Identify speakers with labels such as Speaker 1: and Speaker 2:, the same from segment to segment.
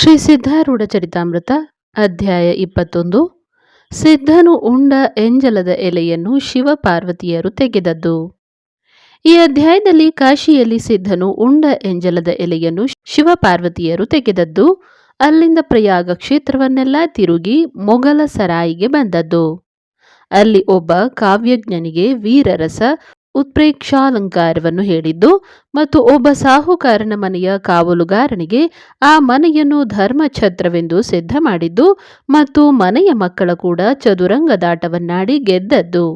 Speaker 1: ಶ್ರೀ ಸಿದ್ಧಾರೂಢ ಚರಿತಾಮೃತ, ಅಧ್ಯಾಯ ಇಪ್ಪತ್ತೊಂದು. ಸಿದ್ಧನು ಉಂಡ ಎಂಜಲದ ಎಲೆಯನ್ನು ಶಿವಪಾರ್ವತಿಯರು ತೆಗೆದದ್ದು. ಈ ಅಧ್ಯಾಯದಲ್ಲಿ ಕಾಶಿಯಲ್ಲಿ ಸಿದ್ಧನು ಉಂಡ ಎಂಜಲದ ಎಲೆಯನ್ನು ಶಿವಪಾರ್ವತಿಯರು ತೆಗೆದದ್ದು. ಅಲ್ಲಿಂದ ಪ್ರಯಾಗ ಕ್ಷೇತ್ರವನ್ನೆಲ್ಲ ತಿರುಗಿ ಮೊಘಲ ಸರಾಯಿಗೆ ಬಂದದ್ದು. ಅಲ್ಲಿ ಒಬ್ಬ ಕಾವ್ಯಜ್ಞನಿಗೆ ವೀರರಸ ಉತ್ಪ್ರೇಕ್ಷಾಲಂಕಾರವನ್ನು ಹೇಳಿದ್ದು, ಮತ್ತು ಒಬ್ಬ ಸಾಹುಕಾರನ ಮನೆಯ ಕಾವಲುಗಾರನಿಗೆ ಆ ಮನೆಯನ್ನು ಧರ್ಮಛತ್ರವೆಂದು ಸಿದ್ಧ ಮಾಡಿದ್ದು, ಮತ್ತು ಮನೆಯ ಮಕ್ಕಳ ಕೂಡ ಚದುರಂಗದಾಟವನ್ನಾಡಿ ಗೆದ್ದದ್ದು.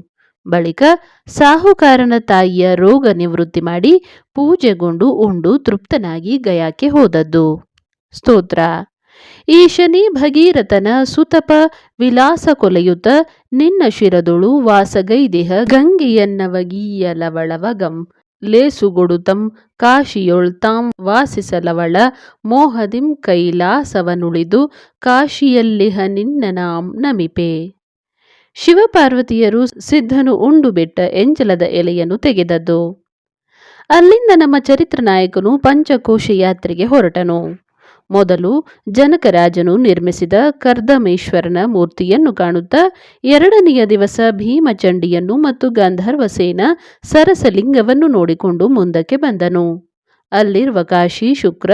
Speaker 1: ಬಳಿಕ ಸಾಹುಕಾರನ ತಾಯಿಯ ರೋಗ ನಿವೃತ್ತಿ ಮಾಡಿ ಪೂಜೆಗೊಂಡು ಉಂಡು ತೃಪ್ತನಾಗಿ ಗಯಾಕ್ಕೆ ಹೋದದ್ದು. ಸ್ತೋತ್ರ. ಈ ಶನಿ ಭಗೀರಥನ ಸುತಪ ವಿಲಾಸ ಕೊಲೆಯುತ ನಿನ್ನ ಶಿರದೊಳು ವಾಸಗೈದೇಹ ಗಂಗೆಯನ್ನವಗೀಯಲವಳವಗಂ. ಲೇಸುಗೊಡುತಂ, ಕಾಶಿಯೊಳ್ತಾಂ ವಾಸಿಸಲವಳ, ಮೋಹದಿಂ ಕೈಲಾಸವನುಳಿದು ಕಾಶಿಯಲ್ಲಿಹ ನಿನ್ನ ನಾಂ ನಮಿಪೆ. ಶಿವಪಾರ್ವತಿಯರು ಸಿದ್ಧನು ಉಂಡು ಬಿಟ್ಟ ಎಂಜಲದ ಎಲೆಯನ್ನು ತೆಗೆದದ್ದು. ಅಲ್ಲಿಂದ ನಮ್ಮ ಚರಿತ್ರ ನಾಯಕನು ಪಂಚಕೋಶ ಯಾತ್ರೆಗೆ ಹೊರಟನು. ಮೊದಲು ಜನಕರಾಜನು ನಿರ್ಮಿಸಿದ ಕರ್ದಮೇಶ್ವರನ ಮೂರ್ತಿಯನ್ನು ಕಾಣುತ್ತಾ ಎರಡನೆಯ ದಿವಸ ಭೀಮಚಂಡಿಯನ್ನು ಮತ್ತು ಗಂಧರ್ವಸೇನ ಸರಸಲಿಂಗವನ್ನು ನೋಡಿಕೊಂಡು ಮುಂದಕ್ಕೆ ಬಂದನು. ಅಲ್ಲಿರುವ ಕಾಶಿ ಶುಕ್ರ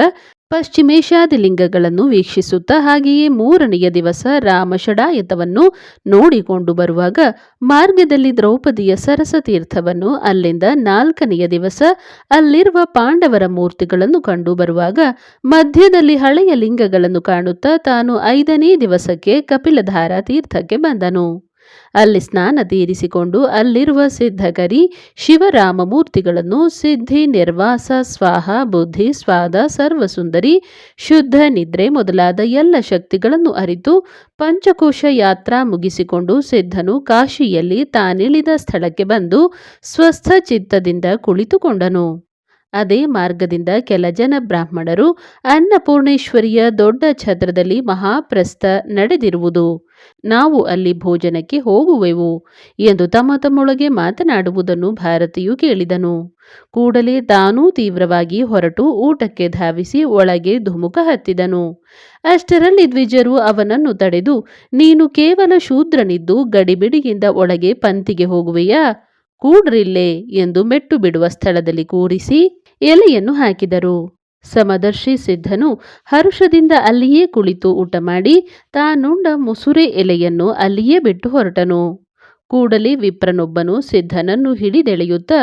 Speaker 1: ಪಶ್ಚಿಮೇಶಾದಿ ಲಿಂಗಗಳನ್ನು ವೀಕ್ಷಿಸುತ್ತಾ ಹಾಗೆಯೇ ಮೂರನೆಯ ದಿವಸ ರಾಮಷಡಾಯತವನ್ನು ನೋಡಿಕೊಂಡು ಬರುವಾಗ ಮಾರ್ಗದಲ್ಲಿ ದ್ರೌಪದಿಯ ಸರಸತೀರ್ಥವನ್ನು ಅಲ್ಲಿಂದ ನಾಲ್ಕನೆಯ ದಿವಸ ಅಲ್ಲಿರುವ ಪಾಂಡವರ ಮೂರ್ತಿಗಳನ್ನು ಕಂಡು ಬರುವಾಗ ಮಧ್ಯದಲ್ಲಿ ಹಳೆಯ ಲಿಂಗಗಳನ್ನು ಕಾಣುತ್ತಾ ತಾನು ಐದನೇ ದಿವಸಕ್ಕೆ ಕಪಿಲಧಾರ ತೀರ್ಥಕ್ಕೆ ಬಂದನು. ಅಲ್ಲಿ ಸ್ನಾನ ತೀರಿಸಿಕೊಂಡು ಅಲ್ಲಿರುವ ಸಿದ್ಧಗರಿ ಶಿವರಾಮ ಮೂರ್ತಿಗಳನ್ನು ಸಿದ್ಧಿ, ನಿರ್ವಾಸ, ಸ್ವಾಹ, ಬುದ್ಧಿ, ಸ್ವಾದ, ಸರ್ವಸುಂದರಿ, ಶುದ್ಧ ನಿದ್ರೆ ಮೊದಲಾದ ಎಲ್ಲ ಶಕ್ತಿಗಳನ್ನು ಅರಿತು ಪಂಚಕೋಶ ಯಾತ್ರಾ ಮುಗಿಸಿಕೊಂಡು ಸಿದ್ಧನು ಕಾಶಿಯಲ್ಲಿ ತಾನಿಳಿದ ಸ್ಥಳಕ್ಕೆ ಬಂದು ಸ್ವಸ್ಥ ಚಿತ್ತದಿಂದ ಕುಳಿತುಕೊಂಡನು. ಅದೇ ಮಾರ್ಗದಿಂದ ಕೆಲ ಜನ ಬ್ರಾಹ್ಮಣರು ಅನ್ನಪೂರ್ಣೇಶ್ವರಿಯ ದೊಡ್ಡ ಛತ್ರದಲ್ಲಿ ಮಹಾಪ್ರಸ್ಥ ನಡೆದಿರುವುದು. ನಾವು ಅಲ್ಲಿ ಭೋಜನಕ್ಕೆ ಹೋಗುವೆವು ಎಂದು ತಮ್ಮ ತಮ್ಮೊಳಗೆ ಮಾತನಾಡುವುದನ್ನು ಭಾರತಿಯು ಕೇಳಿದನು. ಕೂಡಲೇ ತಾನೂ ತೀವ್ರವಾಗಿ ಹೊರಟು ಊಟಕ್ಕೆ ಧಾವಿಸಿ ಒಳಗೆ ಧುಮುಕ ಹತ್ತಿದನು. ಅಷ್ಟರಲ್ಲಿ ದ್ವಿಜರು ಅವನನ್ನು ತಡೆದು, ನೀನು ಕೇವಲ ಶೂದ್ರನಿದ್ದು ಗಡಿಬಿಡಿಯಿಂದ ಒಳಗೆ ಪಂತಿಗೆ ಹೋಗುವೆಯಾ? ಕೂಡ್ರಿಲ್ಲೇ ಎಂದು ಮೆಟ್ಟು ಬಿಡುವ ಸ್ಥಳದಲ್ಲಿ ಕೂರಿಸಿ ಎಲೆಯನ್ನು ಹಾಕಿದರು. ಸಮದರ್ಶಿ ಸಿದ್ಧನು ಹರುಷದಿಂದ ಅಲ್ಲಿಯೇ ಕುಳಿತು ಊಟ ಮಾಡಿ ತಾನುಂಡ ಮುಸುರೆ ಎಲೆಯನ್ನು ಅಲ್ಲಿಯೇ ಬಿಟ್ಟು ಹೊರಟನು. ಕೂಡಲೇ ವಿಪ್ರನೊಬ್ಬನು ಸಿದ್ಧನನ್ನು ಹಿಡಿದೆಳೆಯುತ್ತಾ,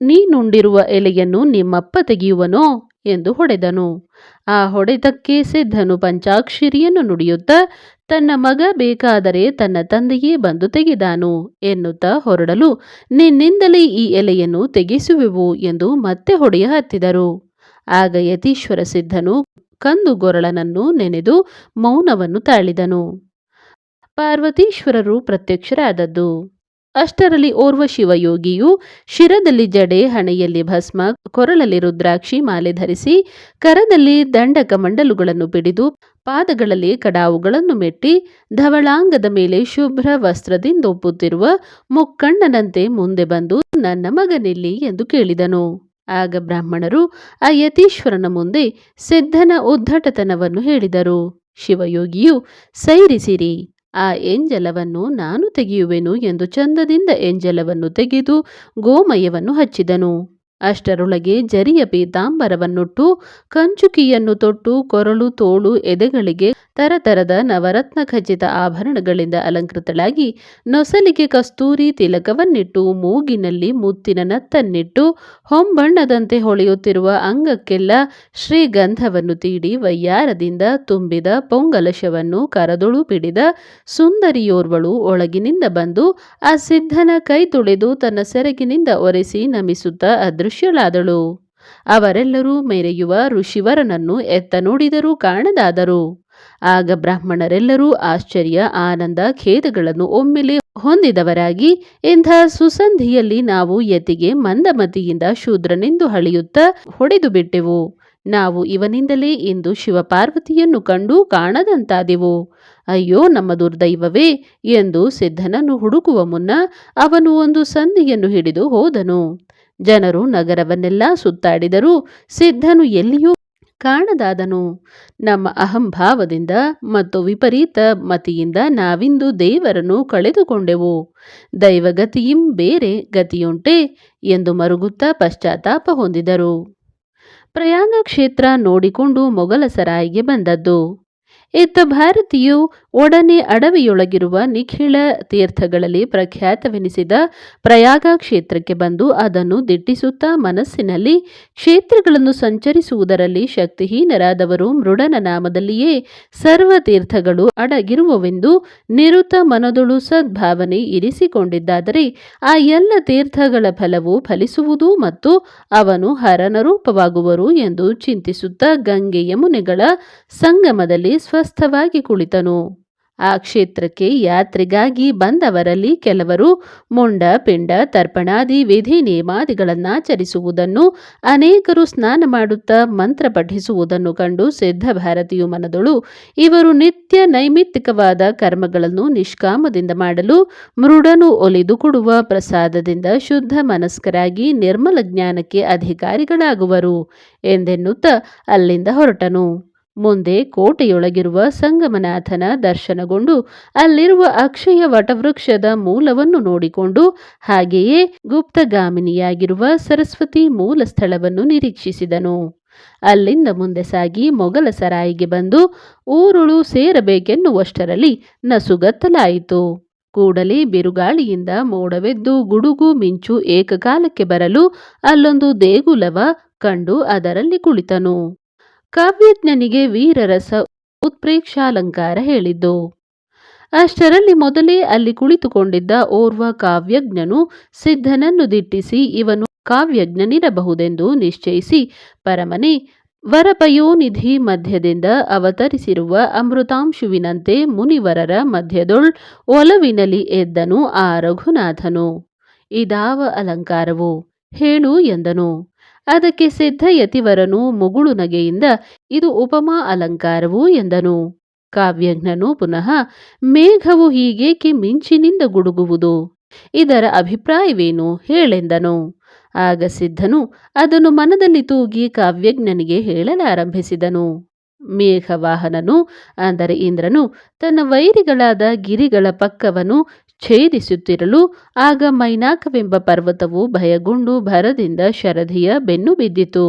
Speaker 1: ನೀನುಂಡಿರುವ ಎಲೆಯನ್ನು ನಿಮ್ಮಪ್ಪ ತೆಗೆಯುವನೋ? ಎಂದು ಹೊಡೆದನು. ಆ ಹೊಡೆತಕ್ಕೆ ಸಿದ್ಧನು ಪಂಚಾಕ್ಷರಿಯನ್ನು ನುಡಿಯುತ್ತಾ, ತನ್ನ ಮಗ ಬೇಕಾದರೆ ತನ್ನ ತಂದೆಯೇ ಬಂದು ತೆಗೆದಾನು ಎನ್ನುತ್ತಾ ಹೊರಡಲು, ನಿನ್ನಿಂದಲೇ ಈ ಎಲೆಯನ್ನು ತೆಗೆಸುವೆವು ಎಂದು ಮತ್ತೆ ಹೊಡೆಯ ಹತ್ತಿದರು. ಆಗ ಯತೀಶ್ವರ ಸಿದ್ಧನು ಕಂದು ಗೊರಳನನ್ನು ನೆನೆದು ಮೌನವನ್ನು ತಾಳಿದನು. ಪಾರ್ವತೀಶ್ವರರು ಪ್ರತ್ಯಕ್ಷರಾದದ್ದು. ಅಷ್ಟರಲ್ಲಿ ಓರ್ವ ಶಿವಯೋಗಿಯು ಶಿರದಲ್ಲಿ ಜಡೆ, ಹಣೆಯಲ್ಲಿ ಭಸ್ಮ, ಕೊರಳಲ್ಲಿ ರುದ್ರಾಕ್ಷಿ ಮಾಲೆ ಧರಿಸಿ, ಕರದಲ್ಲಿ ದಂಡಕ ಮಂಡಲುಗಳನ್ನು ಬಿಡಿದು ಪಾದಗಳಲ್ಲಿ ಕಡಾವುಗಳನ್ನು ಮೆಟ್ಟಿ, ಧವಳಾಂಗದ ಮೇಲೆ ಶುಭ್ರ ವಸ್ತ್ರದಿಂದ ಒಪ್ಪುತ್ತಿರುವ ಮುಕ್ಕಣ್ಣನಂತೆ ಮುಂದೆ ಬಂದು ನನ್ನ ಮಗನಿಲ್ಲಿ ಎಂದು ಕೇಳಿದನು. ಆಗ ಬ್ರಾಹ್ಮಣರು ಆ ಯತೀಶ್ವರನ ಮುಂದೆ ಸಿದ್ಧನ ಉದ್ಧಟತನವನ್ನು ಹೇಳಿದರು. ಶಿವಯೋಗಿಯು, ಸೈರಿಸಿರಿ ಆ ಎಂಜಲವನ್ನು ನಾನು ತೆಗೆಯುವೆನು ಎಂದು ಚಂದದಿಂದ ಎಂಜಲವನ್ನು ತೆಗೆದು ಗೋಮಯವನ್ನು ಹಚ್ಚಿದನು. ಅಷ್ಟರೊಳಗೆ ಜರಿಯ ಪೀತಾಂಬರವನ್ನುಟ್ಟು ಕಂಚುಕಿಯನ್ನು ತೊಟ್ಟು, ಕೊರಳು ತೋಳು ಎದೆಗಳಿಗೆ ತರತರದ ನವರತ್ನ ಖಚಿತ ಆಭರಣಗಳಿಂದ ಅಲಂಕೃತಳಾಗಿ ನೊಸಲಿಗೆ ಕಸ್ತೂರಿ ತಿಲಕವನ್ನಿಟ್ಟು, ಮೂಗಿನಲ್ಲಿ ಮುತ್ತಿನ ನತ್ತನ್ನಿಟ್ಟು, ಹೊಂಬಣ್ಣದಂತೆ ಹೊಳೆಯುತ್ತಿರುವ ಅಂಗಕ್ಕೆಲ್ಲ ಶ್ರೀಗಂಧವನ್ನು ತೀಡಿ ವಯ್ಯಾರದಿಂದ ತುಂಬಿದ ಪೊಂಗಲಶವನ್ನು ಕರದೊಳು ಪಿಡಿದ ಸುಂದರಿಯೋರ್ವಳು ಒಳಗಿನಿಂದ ಬಂದು ಆ ಸಿದ್ಧನ ಕೈ ತುಳಿದು ತನ್ನ ಸೆರಗಿನಿಂದ ಒರೆಸಿ ನಮಿಸುತ್ತಾ ಅದೃಶ್ಯಳಾದಳು ಅವರೆಲ್ಲರೂ ಮೆರೆಯುವ ಋಷಿವರನನ್ನು ಎತ್ತ ನೋಡಿದರೂ ಕಾಣದಾದರು. ಆಗ ಬ್ರಾಹ್ಮಣರೆಲ್ಲರೂ ಆಶ್ಚರ್ಯ, ಆನಂದ, ಖೇದಗಳನ್ನು ಒಮ್ಮೆಲೆ ಹೊಂದಿದವರಾಗಿ ಇಂಥ ಸುಸಂಧಿಯಲ್ಲಿ ನಾವು ಯತಿಗೆ ಮಂದಮತಿಯಿಂದ ಶೂದ್ರನೆಂದು ಹಳಿಯುತ್ತಾ ಹೊಡೆದು ಬಿಟ್ಟೆವು. ನಾವು ಇವನಿಂದಲೇ ಇಂದು ಶಿವಪಾರ್ವತಿಯನ್ನು ಕಂಡು ಕಾಣದಂತಾದೆವು. ಅಯ್ಯೋ, ನಮ್ಮ ದುರ್ದೈವವೇ ಎಂದು ಸಿದ್ಧನನ್ನು ಹುಡುಕುವ ಮುನ್ನ ಅವನು ಒಂದು ಸಂಧಿಯನ್ನು ಹಿಡಿದು ಹೋದನು. ಜನರು ನಗರವನ್ನೆಲ್ಲ ಸುತ್ತಾಡಿದರೂ ಸಿದ್ಧನು ಎಲ್ಲಿಯೂ ಕಾಣದಾದನು. ನಮ್ಮ ಅಹಂಭಾವದಿಂದ ಮತ್ತು ವಿಪರೀತ ಮತಿಯಿಂದ ನಾವಿಂದು ದೇವರನ್ನು ಕಳೆದುಕೊಂಡೆವು. ದೈವಗತಿಯಿಂ ಬೇರೆ ಗತಿಯುಂಟೆ ಎಂದು ಮರುಗುತ್ತಾ ಪಶ್ಚಾತ್ತಾಪ ಹೊಂದಿದರು. ಪ್ರಯಾಗ ಕ್ಷೇತ್ರ ನೋಡಿಕೊಂಡು ಮೊಗಲಸರಾಯಿಗೆ ಬಂದದ್ದು. ಇತ್ತ ಭಾರತೀಯು ಒಡನೆ ಅಡವಿಯೊಳಗಿರುವ ನಿಖಿಳ ತೀರ್ಥಗಳಲ್ಲಿ ಪ್ರಖ್ಯಾತವೆನಿಸಿದ ಪ್ರಯಾಗ ಕ್ಷೇತ್ರಕ್ಕೆ ಬಂದು ಅದನ್ನು ದಿಟ್ಟಿಸುತ್ತಾ ಮನಸ್ಸಿನಲ್ಲಿ ಕ್ಷೇತ್ರಗಳನ್ನು ಸಂಚರಿಸುವುದರಲ್ಲಿ ಶಕ್ತಿಹೀನರಾದವರು ಮೃಡನ ನಾಮದಲ್ಲಿಯೇ ಸರ್ವ ತೀರ್ಥಗಳು ಅಡಗಿರುವವೆಂದು ನಿರುತ ಮನದೊಳು ಸದ್ಭಾವನೆ ಇರಿಸಿಕೊಂಡಿದ್ದಾದರೆ ಆ ಎಲ್ಲ ತೀರ್ಥಗಳ ಫಲವು ಫಲಿಸುವುದು ಮತ್ತು ಅವನು ಹರನ ರೂಪವಾಗುವರು ಎಂದು ಚಿಂತಿಸುತ್ತಾ ಗಂಗೆ ಯಮುನೆಗಳ ಸಂಗಮದಲ್ಲಿ ಸ್ವಸ್ಥವಾಗಿ ಕುಳಿತನು. ಆ ಕ್ಷೇತ್ರಕ್ಕೆ ಯಾತ್ರೆಗಾಗಿ ಬಂದವರಲ್ಲಿ ಕೆಲವರು ಮೊಂಡ, ಪಿಂಡ, ತರ್ಪಣಾದಿ, ವಿಧಿ ನಿಯಮಾದಿಗಳನ್ನಾಚರಿಸುವುದನ್ನು ಅನೇಕರು ಸ್ನಾನ ಮಾಡುತ್ತಾ ಮಂತ್ರ ಪಠಿಸುವುದನ್ನು ಕಂಡು ಸಿದ್ಧ ಭಾರತೀಯ ಮನದೊಳು ಇವರು ನಿತ್ಯ ನೈಮಿತ್ತಿಕವಾದ ಕರ್ಮಗಳನ್ನು ನಿಷ್ಕಾಮದಿಂದ ಮಾಡಲು ಮೃಡನು ಒಲಿದು ಕೊಡುವ ಪ್ರಸಾದದಿಂದ ಶುದ್ಧ ಮನಸ್ಕರಾಗಿ ನಿರ್ಮಲ ಜ್ಞಾನಕ್ಕೆ ಅಧಿಕಾರಿಗಳಾಗುವರು ಎಂದೆನ್ನುತ್ತಾ ಅಲ್ಲಿಂದ ಹೊರಟನು. ಮುಂದೆ ಕೋಟೆಯೊಳಗಿರುವ ಸಂಗಮನಾಥನ ದರ್ಶನಗೊಂಡು ಅಲ್ಲಿರುವ ಅಕ್ಷಯ ವಟವೃಕ್ಷದ ಮೂಲವನ್ನು ನೋಡಿಕೊಂಡು ಹಾಗೆಯೇ ಗುಪ್ತಗಾಮಿನಿಯಾಗಿರುವ ಸರಸ್ವತಿ ಮೂಲ ಸ್ಥಳವನ್ನು ನಿರೀಕ್ಷಿಸಿದನು. ಅಲ್ಲಿಂದ ಮುಂದೆ ಸಾಗಿ ಮೊಗಲ ಸರಾಯಿಗೆ ಬಂದು ಊರುಳು ಸೇರಬೇಕೆನ್ನುವಷ್ಟರಲ್ಲಿ ನಸುಗತ್ತಲಾಯಿತು. ಕೂಡಲೇ ಬಿರುಗಾಳಿಯಿಂದ ಮೋಡವೆದ್ದು ಗುಡುಗು ಮಿಂಚು ಏಕಕಾಲಕ್ಕೆ ಬರಲು ಅಲ್ಲೊಂದು ದೇಗುಲವ ಕಂಡು ಅದರಲ್ಲಿ ಕುಳಿತನು. ಕಾವ್ಯಜ್ಞನಿಗೆ ವೀರರಸ ಉತ್ಪ್ರೇಕ್ಷಾಲಂಕಾರ ಹೇಳಿದ್ದು. ಅಷ್ಟರಲ್ಲಿ ಮೊದಲೇ ಅಲ್ಲಿ ಕುಳಿತುಕೊಂಡಿದ್ದ ಓರ್ವ ಕಾವ್ಯಜ್ಞನು ಸಿದ್ಧನನ್ನು ದಿಟ್ಟಿಸಿ ಇವನು ಕಾವ್ಯಜ್ಞನಿರಬಹುದೆಂದು ನಿಶ್ಚಯಿಸಿ ಪರಮನೆ ವರಪಯೋನಿಧಿ ಮಧ್ಯದಿಂದ ಅವತರಿಸಿರುವ ಅಮೃತಾಂಶುವಿನಂತೆ ಮುನಿವರರ ಮಧ್ಯದೊಳ್ ಒಲವಿನಲಿ ಎದ್ದನು ಆ ರಘುನಾಥನು. ಇದಾವ ಅಲಂಕಾರವು, ಹೇಳು ಎಂದನು. ಅದಕ್ಕೆ ಸಿದ್ಧಯತಿವರನು ಮುಗುಳು ನಗೆಯಿಂದ, ಇದು ಉಪಮಾ ಅಲಂಕಾರವು ಎಂದನು. ಕಾವ್ಯಜ್ಞನು ಪುನಃ, ಮೇಘವು ಹೀಗೇಕೆ ಮಿಂಚಿನಿಂದ ಗುಡುಗುವುದು? ಇದರ ಅಭಿಪ್ರಾಯವೇನು? ಹೇಳೆಂದನು. ಆಗ ಸಿದ್ಧನು ಅದನ್ನು ಮನದಲ್ಲಿ ತೂಗಿ ಕಾವ್ಯಜ್ಞನಿಗೆ ಹೇಳಲಾರಂಭಿಸಿದನು. ಮೇಘವಾಹನನು, ಅಂದರೆ ಇಂದ್ರನು, ತನ್ನ ವೈರಿಗಳಾದ ಗಿರಿಗಳ ಪಕ್ಕವನ್ನು ಛೇದಿಸುತ್ತಿರಲು ಆಗ ಮೈನಾಕವೆಂಬ ಪರ್ವತವು ಭಯಗೊಂಡು ಭರದಿಂದ ಶರಧಿಯ ಬೆನ್ನು ಬಿದ್ದಿತು.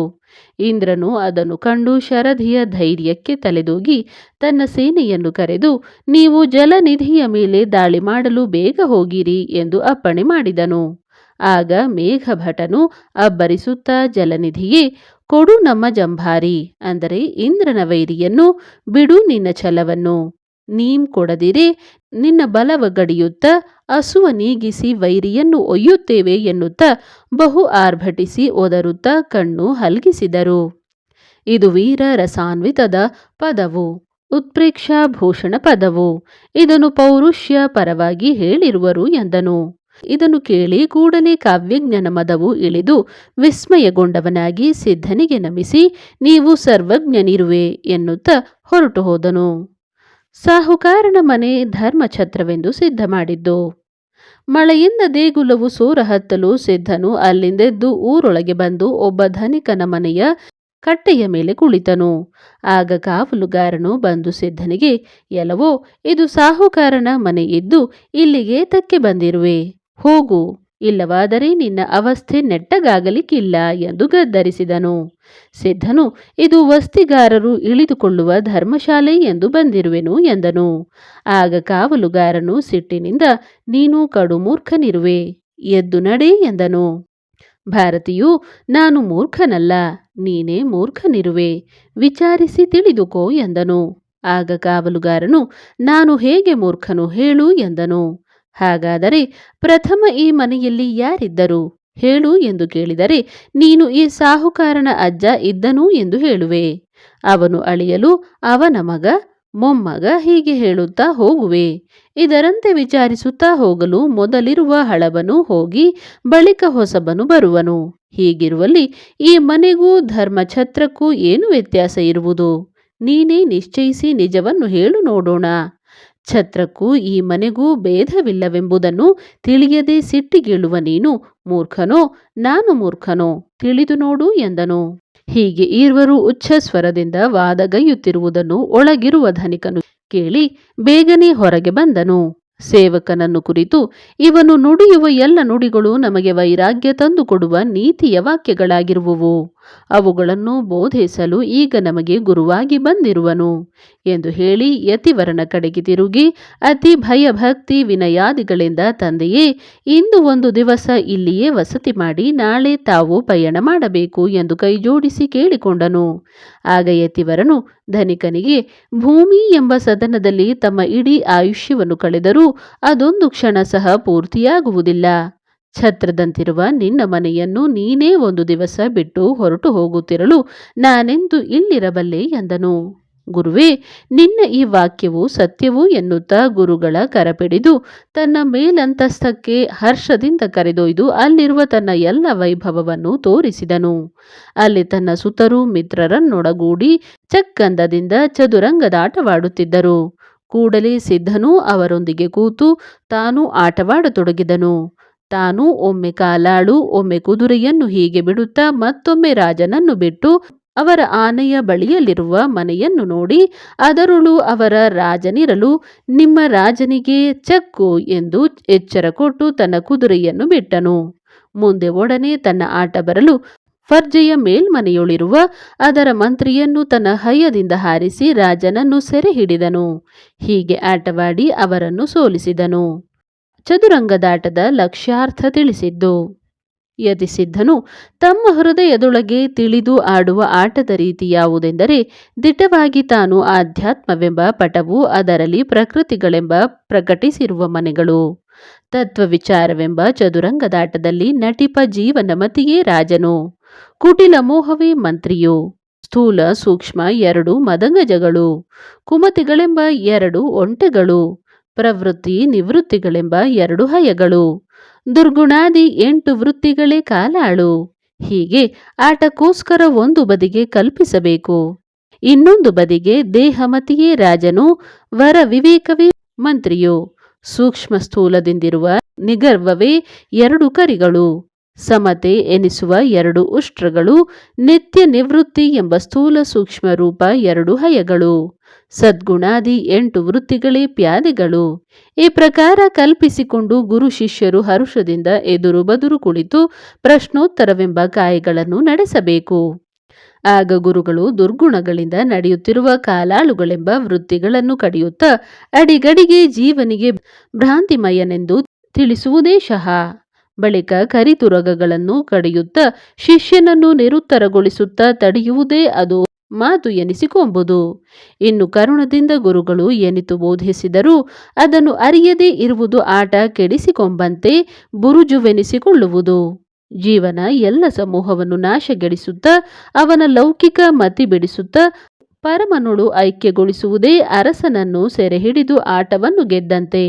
Speaker 1: ಇಂದ್ರನು ಅದನ್ನು ಕಂಡು ಶರಧಿಯ ಧೈರ್ಯಕ್ಕೆ ತಲೆದೂಗಿ ತನ್ನ ಸೇನೆಯನ್ನು ಕರೆದು, ನೀವು ಜಲನಿಧಿಯ ಮೇಲೆ ದಾಳಿ ಮಾಡಲು ಬೇಗ ಹೋಗಿರಿ ಎಂದು ಅಪ್ಪಣೆ ಮಾಡಿದನು. ಆಗ ಮೇಘಭಟನು ಅಬ್ಬರಿಸುತ್ತಾ ಜಲನಿಧಿಯೇ, ಕೊಡು ನಮ್ಮ ಜಂಭಾರಿ ಅಂದರೆ ಇಂದ್ರನ ವೈರಿಯನ್ನು, ಬಿಡು ನಿನ್ನ ಛಲವನ್ನು ನೀಂ ಕೊಡದಿರಿ, ನಿನ್ನ ಬಲವ ಗಡಿಯುತ್ತ ಅಸುವ ನೀಗಿಸಿ ವೈರಿಯನ್ನು ಒಯ್ಯುತ್ತೇವೆ ಎನ್ನುತ್ತ, ಬಹು ಆರ್ಭಟಿಸಿ ಒದರುತ್ತಾ ಕಣ್ಣು ಹಲ್ಗಿಸಿದರು. ಇದು ವೀರ ರಸಾನ್ವಿತದ ಪದವು, ಉತ್ಪ್ರೇಕ್ಷಾ ಭೂಷಣ ಪದವು. ಇದನ್ನು ಪೌರುಷ್ಯ ಪರವಾಗಿ ಹೇಳಿರುವರು ಎಂದನು. ಇದನ್ನು ಕೇಳಿ ಕೂಡಲೇ ಕಾವ್ಯಜ್ಞನ ಮದವು ಇಳಿದು ವಿಸ್ಮಯಗೊಂಡವನಾಗಿ ಸಿದ್ಧನಿಗೆ ನಮಿಸಿ, ನೀವು ಸರ್ವಜ್ಞನಿರುವೆ ಎನ್ನುತ್ತ ಹೊರಟು ಹೋದನು ಸಾಹುಕಾರನ ಮನೆ ಧರ್ಮಛತ್ರವೆಂದು ಸಿದ್ಧ ಮಾಡಿದ್ದು ಮಳೆಯಿಂದ ದೇಗುಲವು ಸೂರ ಹತ್ತಲು ಸಿದ್ಧನು ಅಲ್ಲಿಂದೆದ್ದು ಊರೊಳಗೆ ಬಂದು ಒಬ್ಬ ಧನಿಕನ ಮನೆಯ ಕಟ್ಟೆಯ ಮೇಲೆ ಕುಳಿತನು. ಆಗ ಕಾವಲುಗಾರನು ಬಂದು ಸಿದ್ಧನಿಗೆ, ಎಲ್ಲವೋ, ಇದು ಸಾಹುಕಾರನ ಮನೆಯಿದ್ದು ಇಲ್ಲಿಗೆ ತಕ್ಕೆ ಬಂದಿರುವೆ? ಹೋಗು. ಇಲ್ಲವಾದರೆ ನಿನ್ನ ಅವಸ್ಥೆ ನೆಟ್ಟಗಾಗಲಿಕ್ಕಿಲ್ಲ ಎಂದು ಗದ್ದರಿಸಿದನು. ಸಿದ್ಧನು, ಇದು ವಸ್ತಿಗಾರರು ಇಳಿದುಕೊಳ್ಳುವ ಧರ್ಮಶಾಲೆ ಎಂದು ಬಂದಿರುವೆನು ಎಂದನು. ಆಗ ಕಾವಲುಗಾರನು ಸಿಟ್ಟಿನಿಂದ, ನೀನು ಕಡು ಮೂರ್ಖನಿರುವೆ, ಎದ್ದು ನಡೆ ಎಂದನು. ಭಾರತಿಯು, ನಾನು ಮೂರ್ಖನಲ್ಲ, ನೀನೇ ಮೂರ್ಖನಿರುವೆ, ವಿಚಾರಿಸಿ ತಿಳಿದುಕೋ ಎಂದನು. ಆಗ ಕಾವಲುಗಾರನು, ನಾನು ಹೇಗೆ ಮೂರ್ಖನು ಹೇಳು ಎಂದನು. ಹಾಗಾದರೆ ಪ್ರಥಮ ಈ ಮನೆಯಲ್ಲಿ ಯಾರಿದ್ದರು? ಹೇಳು ಎಂದು ಕೇಳಿದರೆ, ನೀನು ಈ ಸಾಹುಕಾರನ ಅಜ್ಜ ಇದ್ದನು ಎಂದು ಹೇಳುವೆ. ಅವನು ಅಳಿಯಲು, ಅವನ ಮಗ, ಮೊಮ್ಮಗ ಹೀಗೆ ಹೇಳುತ್ತಾ ಹೋಗುವೆ. ಇದರಂತೆ ವಿಚಾರಿಸುತ್ತಾ ಹೋಗಲು ಮೊದಲಿರುವ ಹಳಬನು ಹೋಗಿ ಬಳಿಕ ಹೊಸಬನು ಬರುವನು. ಹೀಗಿರುವಲ್ಲಿ ಈ ಮನೆಗೂ ಧರ್ಮಛತ್ರಕ್ಕೂ ಏನು ವ್ಯತ್ಯಾಸ ಇರುವುದು? ನೀನೇ ನಿಶ್ಚಯಿಸಿ ನಿಜವನ್ನು ಹೇಳು ನೋಡೋಣ. ಛತ್ರಕ್ಕೂ ಈ ಮನೆಗೂ ಭೇದವಿಲ್ಲವೆಂಬುದನ್ನು ತಿಳಿಯದೆ ಸಿಟ್ಟಿಗೇಳುವ ನೀನು ಮೂರ್ಖನೋ, ನಾನು ಮೂರ್ಖನೋ, ತಿಳಿದು ನೋಡು ಎಂದನು. ಹೀಗೆ ಈರ್ವರು ಉಚ್ಚ ಸ್ವರದಿಂದ ವಾದಗೈಯುತ್ತಿರುವುದನ್ನು ಒಳಗಿರುವ ಧನಿಕನು ಕೇಳಿ ಬೇಗನೆ ಹೊರಗೆ ಬಂದನು. ಸೇವಕನನ್ನು ಕುರಿತು, ಇವನು ನುಡಿಯುವ ಎಲ್ಲ ನುಡಿಗಳು ನಮಗೆ ವೈರಾಗ್ಯ ತಂದುಕೊಡುವ ನೀತಿಯ ವಾಕ್ಯಗಳಾಗಿರುವುವು. ಅವುಗಳನ್ನು ಬೋಧಿಸಲು ಈಗ ನಮಗೆ ಗುರುವಾಗಿ ಬಂದಿರುವನು ಎಂದು ಹೇಳಿ ಯತಿವರನ ಕಡೆಗೆ ತಿರುಗಿ, ಅತಿ ಭಯಭಕ್ತಿ ವಿನಯಾದಿಗಳಿಂದ ತಂದೆಯೇ, ಇಂದು ಒಂದು ದಿವಸ ಇಲ್ಲಿಯೇ ವಸತಿ ಮಾಡಿ ನಾಳೆ ತಾವು ಪಯಣ ಮಾಡಬೇಕು ಎಂದು ಕೈಜೋಡಿಸಿ ಕೇಳಿಕೊಂಡನು. ಆಗ ಯತಿವರನು, ಧನಿಕನಿಗೆ, ಭೂಮಿ ಎಂಬ ಸದನದಲ್ಲಿ ತಮ್ಮ ಇಡೀ ಆಯುಷ್ಯವನ್ನು ಕಳೆದರೂ ಅದೊಂದು ಕ್ಷಣ ಸಹ ಪೂರ್ತಿಯಾಗುವುದಿಲ್ಲ. ಛತ್ರದಂತಿರುವ ನಿನ್ನ ಮನೆಯನ್ನು ನೀನೇ ಒಂದು ದಿವಸ ಬಿಟ್ಟು ಹೊರಟು ಹೋಗುತ್ತಿರಲು ನಾನೆಂದು ಇಲ್ಲಿರಬಲ್ಲೆ ಎಂದನು. ಗುರುವೇ, ನಿನ್ನ ಈ ವಾಕ್ಯವು ಸತ್ಯವು ಎನ್ನುತ್ತಾ ಗುರುಗಳ ಕರಪಿಡಿದು ತನ್ನ ಮೇಲಂತಸ್ತಕ್ಕೆ ಹರ್ಷದಿಂದ ಕರೆದೊಯ್ದು ಅಲ್ಲಿರುವ ತನ್ನ ಎಲ್ಲ ವೈಭವವನ್ನು ತೋರಿಸಿದನು. ಅಲ್ಲಿ ತನ್ನ ಸುತರು ಮಿತ್ರರನ್ನೊಡಗೂಡಿ ಚಕ್ಕಂದದಿಂದ ಚದುರಂಗದಾಟವಾಡುತ್ತಿದ್ದರು. ಕೂಡಲೇ ಸಿದ್ಧನೂ ಅವರೊಂದಿಗೆ ಕೂತು ತಾನೂ ಆಟವಾಡತೊಡಗಿದನು. ತಾನೂ ಒಮ್ಮೆ ಕಾಲಾಳು, ಒಮ್ಮೆ ಕುದುರೆಯನ್ನು ಹೀಗೆ ಬಿಡುತ್ತಾ ಮತ್ತೊಮ್ಮೆ ರಾಜನನ್ನು ಬಿಟ್ಟು ಅವರ ಆನೆಯ ಬಳಿಯಲ್ಲಿರುವ ಮನೆಯನ್ನು ನೋಡಿ ಅದರಳು ಅವರ ರಾಜನಿರಲು, ನಿಮ್ಮ ರಾಜನಿಗೆ ಚಕ್ಕು ಎಂದು ಎಚ್ಚರ ಕೊಟ್ಟು ತನ್ನ ಕುದುರೆಯನ್ನು ಬಿಟ್ಟನು. ಮುಂದೆ ಒಡನೆ ತನ್ನ ಆಟ ಬರಲು ಫರ್ಜೆಯ ಮೇಲ್ಮನೆಯೊಳಿರುವ ಅದರ ಮಂತ್ರಿಯನ್ನು ತನ್ನ ಹಯ್ಯದಿಂದ ಹಾರಿಸಿ ರಾಜನನ್ನು ಸೆರೆ ಹಿಡಿದನು ಹೀಗೆ ಆಟವಾಡಿ ಅವರನ್ನು ಸೋಲಿಸಿದನು. ಚದುರಂಗದಾಟದ ಲಕ್ಷ್ಯಾರ್ಥ ತಿಳಿಸಿದ್ದು. ಯತಿಸಿದ್ಧನು ತಮ್ಮ ಹೃದಯದೊಳಗೆ ತಿಳಿದು ಆಡುವ ಆಟದ ರೀತಿ ಯಾವುದೆಂದರೆ ದಿಟ್ಟವಾಗಿ ತಾನು ಆಧ್ಯಾತ್ಮವೆಂಬ ಪಟವು ಅದರಲ್ಲಿ ಪ್ರಕೃತಿಗಳೆಂಬ ಪ್ರಕಟಿಸಿರುವ ಮನೆಗಳು. ತತ್ವ ವಿಚಾರವೆಂಬ ಚದುರಂಗದಾಟದಲ್ಲಿ ನಟಿಪ ಜೀವನಮತಿಯೇ ರಾಜನು. ಕುಟಿಲ ಮೋಹವೇ ಮಂತ್ರಿಯು. ಸ್ಥೂಲ ಸೂಕ್ಷ್ಮ ಎರಡು ಮದಂಗಜಗಳು. ಕುಮತಿಗಳೆಂಬ ಎರಡು ಒಂಟೆಗಳು. ಪ್ರವೃತ್ತಿ ನಿವೃತ್ತಿಗಳೆಂಬ ಎರಡು ಹಯಗಳು. ದುರ್ಗುಣಾದಿ ಎಂಟು ವೃತ್ತಿಗಳೇ ಕಾಲಾಳು. ಹೀಗೆ ಆಟಕ್ಕೋಸ್ಕರ ಒಂದು ಬದಿಗೆ ಕಲ್ಪಿಸಬೇಕು. ಇನ್ನೊಂದು ಬದಿಗೆ ದೇಹಮತಿಯೇ ರಾಜನು ವರ ವಿವೇಕವೇ ಮಂತ್ರಿಯು. ಸೂಕ್ಷ್ಮ ಸ್ಥೂಲದಿಂದಿರುವ ನಿಗರ್ವವೇ ಎರಡು ಕರಿಗಳು. ಸಮತೆ ಎನಿಸುವ ಎರಡು ಉಷ್ಟ್ರಗಳು ನಿತ್ಯ ನಿವೃತ್ತಿ ಎಂಬ ಸ್ಥೂಲ ಸೂಕ್ಷ್ಮ ರೂಪ ಎರಡು ಹಯಗಳು. ಸದ್ಗುಣಾದಿ ಎಂಟು ವೃತ್ತಿಗಳೇ ಪ್ಯಾದೆಗಳು ಈ ಪ್ರಕಾರ ಕಲ್ಪಿಸಿಕೊಂಡು ಗುರು ಶಿಷ್ಯರು ಹರುಷದಿಂದ ಎದುರು ಬದುರು ಕುಳಿತು ಪ್ರಶ್ನೋತ್ತರವೆಂಬ ಕಾಯಗಳನ್ನು ನಡೆಸಬೇಕು. ಆಗ ಗುರುಗಳು ದುರ್ಗುಣಗಳಿಂದ ನಡೆಯುತ್ತಿರುವ ಕಾಲಾಳುಗಳೆಂಬ ವೃತ್ತಿಗಳನ್ನು ಕಡಿಯುತ್ತಾ ಅಡಿಗಡಿಗೆ ಜೀವನಿಗೆ ಭ್ರಾಂತಿಮಯನೆಂದು ತಿಳಿಸುವುದೇ ಶಹ. ಬಳಿಕ ಕರಿತುರಗಗಳನ್ನು ಕಡಿಯುತ್ತಾ ಶಿಷ್ಯನನ್ನು ನಿರುತ್ತರಗೊಳಿಸುತ್ತಾ ತಡೆಯುವುದೇ ಅದು. ಮಾತು ಎನಿಸಿಕೊಂಬುದು. ಇನ್ನು ಕರುಣದಿಂದ ಗುರುಗಳು ಎನಿತು ಬೋಧಿಸಿದರೂ ಅದನ್ನು ಅರಿಯದೇ ಇರುವುದು ಆಟ ಕೆಡಿಸಿಕೊಂಬಂತೆ ಬುರುಜುವೆನಿಸಿಕೊಳ್ಳುವುದು. ಜೀವನ ಎಲ್ಲ ಸಮೂಹವನ್ನು ನಾಶಗೆಡಿಸುತ್ತಾ, ಅವನ ಲೌಕಿಕ ಮತಿ ಬಿಡಿಸುತ್ತಾ, ಪರಮನುಳು ಐಕ್ಯಗೊಳಿಸುವುದೇ ಅರಸನನ್ನು ಸೆರೆ ಹಿಡಿದು ಆಟವನ್ನು ಗೆದ್ದಂತೆ.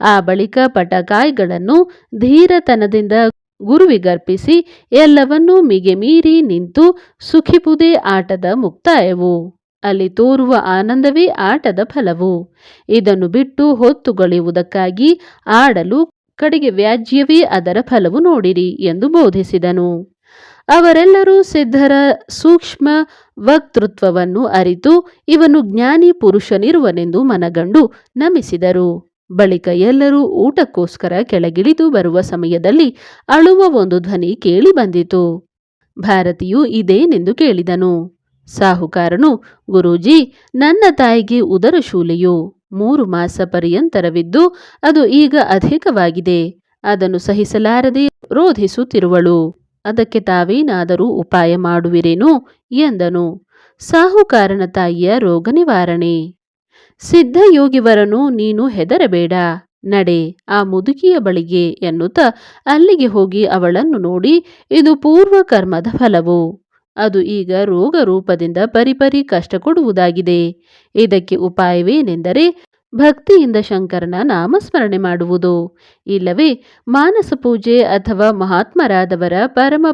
Speaker 1: ಆ ಬಳಿಕ ಪಟಕಾಯ್ಗಳನ್ನು ಧೀರತನದಿಂದ ಗುರುವಿಗರ್ಪಿಸಿ ಎಲ್ಲವನ್ನೂ ಮಿಗೆ ಮೀರಿ ನಿಂತು ಸುಖಿಪುದೇ ಆಟದ ಮುಕ್ತಾಯವು. ಅಲ್ಲಿ ತೋರುವ ಆನಂದವೇ ಆಟದ ಫಲವು. ಇದನ್ನು ಬಿಟ್ಟು ಹೊತ್ತುಗಳೆಯುವುದಕ್ಕಾಗಿ ಆಡಲು ಕಡೆಗೆ ವ್ಯಾಜ್ಯವೇ ಅದರ ಫಲವು ನೋಡಿರಿ ಎಂದು ಬೋಧಿಸಿದನು. ಅವರೆಲ್ಲರೂ ಸಿದ್ಧರ ಸೂಕ್ಷ್ಮ ವಕ್ತೃತ್ವವನ್ನು ಅರಿತು ಇವನು ಜ್ಞಾನಿ ಪುರುಷನಿರುವನೆಂದು ಮನಗಂಡು ನಮಿಸಿದರು. ಬಳಿಕ ಎಲ್ಲರೂ ಊಟಕ್ಕೋಸ್ಕರ ಕೆಳಗಿಳಿದು ಬರುವ ಸಮಯದಲ್ಲಿ ಅಳುವ ಒಂದು ಧ್ವನಿ ಕೇಳಿ ಬಂದಿತು. ಭಾರತಿಯು ಇದೇನೆಂದು ಕೇಳಿದನು. ಸಾಹುಕಾರನು, ಗುರೂಜಿ, ನನ್ನ ತಾಯಿಗೆ ಉದರಶೂಲೆಯು ಮೂರು ಮಾಸ ಪರ್ಯಂತರವಿದ್ದು ಅದು ಈಗ ಅಧಿಕವಾಗಿದೆ. ಅದನ್ನು ಸಹಿಸಲಾರದೆ ರೋಧಿಸುತ್ತಿರುವಳು. ಅದಕ್ಕೆ ತಾವೇನಾದರೂ ಉಪಾಯ ಮಾಡುವಿರೇನು? ಎಂದನು. ಸಾಹುಕಾರನ ತಾಯಿಯ ರೋಗ ನಿವಾರಣೆ ಸಿದ್ಧಯೋಗಿವರನು ನೀನು ಹೆದರಬೇಡ. ನಡೆ, ಆ ಮುದುಕಿಯ ಬಳಿಗೆ ಎನ್ನುತ್ತಾ ಅಲ್ಲಿಗೆ ಹೋಗಿ ಅವಳನ್ನು ನೋಡಿ ಇದು ಪೂರ್ವ ಕರ್ಮದ ಫಲವು. ಅದು ಈಗ ರೋಗ ರೂಪದಿಂದ ಪರಿಪರಿ ಕಷ್ಟ ಕೊಡುವುದಾಗಿದೆ ಇದಕ್ಕೆ ಉಪಾಯವೇನೆಂದರೆ ಭಕ್ತಿಯಿಂದ ಶಂಕರನ ನಾಮಸ್ಮರಣೆ ಮಾಡುವುದು. ಇಲ್ಲವೇ, ಮಾನಸ ಪೂಜೆ ಅಥವಾ ಮಹಾತ್ಮರಾದವರ ಪರಮ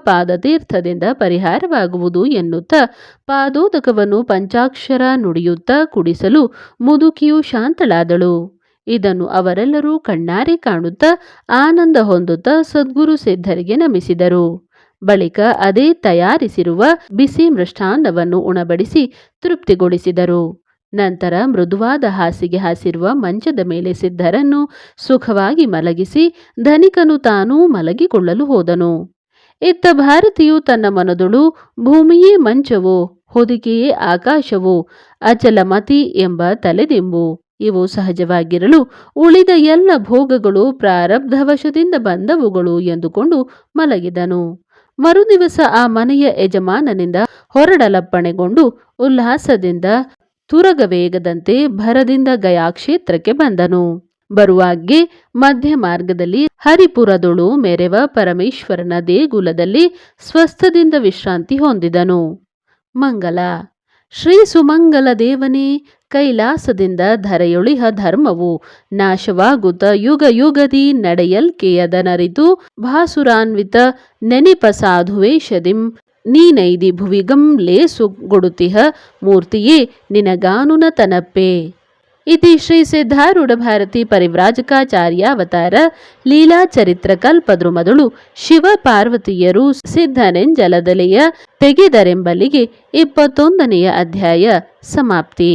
Speaker 1: ತೀರ್ಥದಿಂದ ಪರಿಹಾರವಾಗುವುದು ಎನ್ನುತ್ತಾ ಪಾದೋದಕವನ್ನು ಪಂಚಾಕ್ಷರ ನುಡಿಯುತ್ತಾ ಕುಡಿಸಲು ಮುದುಕಿಯು ಶಾಂತಳಾದಳು. ಇದನ್ನು ಅವರೆಲ್ಲರೂ ಕಣ್ಣಾರೆ ಕಾಣುತ್ತಾ ಆನಂದ ಹೊಂದುತ್ತಾ ಸದ್ಗುರು ಸಿದ್ಧರಿಗೆ ನಮಿಸಿದರು. ಬಳಿಕ ಅದೇ ತಯಾರಿಸಿರುವ ಬಿಸಿ ಮೃಷ್ಟಾನ್ನವನ್ನು ಉಣಬಡಿಸಿ ತೃಪ್ತಿಗೊಳಿಸಿದರು. ನಂತರ ಮೃದುವಾದ ಹಾಸಿಗೆ ಹಾಸಿರುವ ಮಂಚದ ಮೇಲೆ ಸಿದ್ಧರನ್ನು ಸುಖವಾಗಿ ಮಲಗಿಸಿ ಧನಿಕನು ತಾನೂ ಮಲಗಿಕೊಳ್ಳಲು ಹೋದನು. ಇತ್ತ ಭಾರತಿಯು ತನ್ನ ಮನದೊಳು ಭೂಮಿಯೇ ಮಂಚವೋ, ಹೊದಿಕೆಯೇ ಆಕಾಶವೋ ಅಚಲಮತಿ ಎಂಬ ತಲೆದಿಂಬು. ಇವು ಸಹಜವಾಗಿರಲು ಉಳಿದ ಎಲ್ಲ ಭೋಗಗಳು ಪ್ರಾರಬ್ಧವಶದಿಂದ ಬಂದವುಗಳು ಎಂದುಕೊಂಡು ಮಲಗಿದನು. ಮರುದಿವಸ ಆ ಮನೆಯ ಯಜಮಾನನಿಂದ ಹೊರಡಲಪ್ಪಣೆಗೊಂಡು ಉಲ್ಲಾಸದಿಂದ ತುರಗ ವೇಗದಂತೆ ಭರದಿಂದ ಗಯಾ ಕ್ಷೇತ್ರಕ್ಕೆ ಬಂದನು ಬರುವಾಗ್ಗೆ ಮಧ್ಯ ಮಾರ್ಗದಲ್ಲಿ ಹರಿಪುರದೊಳು ಮೆರೆವ ಪರಮೇಶ್ವರನ ದೇಗುಲದಲ್ಲಿ ಸ್ವಸ್ಥದಿಂದ ವಿಶ್ರಾಂತಿ ಹೊಂದಿದನು. ಮಂಗಲ, ಶ್ರೀ ಸುಮಂಗಲ ದೇವನೇ, ಕೈಲಾಸದಿಂದ ಧರೆಯೊಳಿಹ ಧರ್ಮವು ನಾಶವಾಗುತ್ತ ಯುಗ ಯುಗದಿ ನಡೆಯಲ್ಕೆಯದನರಿತು ಭಾಸುರಾನ್ವಿತ ನೆನಿಪ ಸಾಧುವೇಶದಿಂ ನೀನೈದಿ ಭುವಿಗಂ ಲೇಸುಗೊಡುತಿಹ ಮೂರ್ತಿಯೇ ನಿನಗಾನುನ ತನಪ್ಪೆ. ಇತಿ ಶ್ರೀ ಸಿದ್ಧಾರೂಢ ಭಾರತಿ ಪರಿವ್ರಾಜಕಾಚಾರ್ಯಾವತಾರ ಲೀಲಾ ಚರಿತ್ರ ಕಲ್ಪದ್ರುಮದಳು ಶಿವ ಪಾರ್ವತಿಯರು ಸಿದ್ಧನೆಂಜಲದಲೆಯ ತೆಗೆದರೆಂಬಲಿಗೆ ಇಪ್ಪತ್ತೊಂದನೆಯ ಅಧ್ಯಾಯ ಸಮಾಪ್ತಿ.